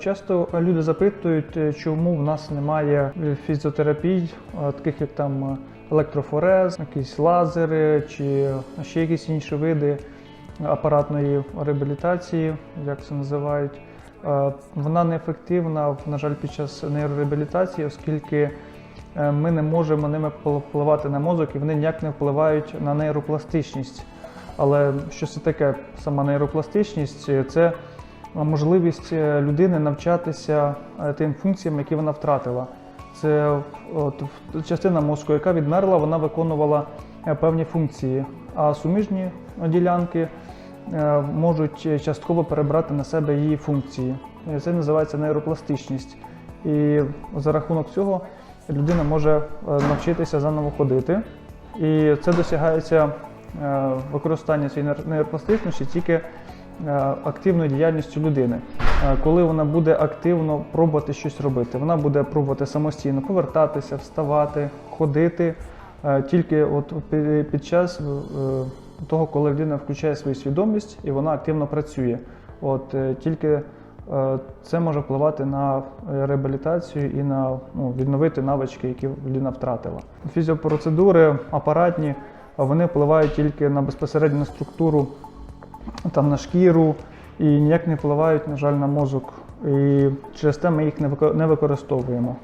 Часто люди запитують, е, чому в нас немає е, фізіотерапій, е, таких як там е, електрофорез, якісь лазери чи ще якісь інші види апаратної реабілітації, як це називають. Вона неефективна, на жаль, під час нейрореабілітації, оскільки ми не можемо ними впливати на мозок і вони ніяк не впливають на нейропластичність. Але що це таке сама нейропластичність? Це можливість е, людини навчатися е, тим функціям, які вона втратила. Це частина мозку, яка відмерла, вона виконувала е, певні функції, а суміжні ділянки можуть частково перебрати на себе її функції. Це називається нейропластичність. І за рахунок цього людина може навчитися заново ходити. І це досягається використання цієї нейр- нейропластичності тільки активною діяльністю людини. Е, Коли вона буде активно пробувати щось робити, вона буде пробувати самостійно повертатися, вставати, ходити е, тільки от під час е, того, коли людина включає свою свідомість і вона активно працює. От е, тільки е, це може впливати на е, реабілітацію і на ну, відновити навички, які людина втратила. Фізіопроцедури апаратні, вони впливають тільки на безпосередню структуру, там, на шкіру і ніяк не впливають, на жаль, на мозок. І через те ми їх не вико- використовуємо.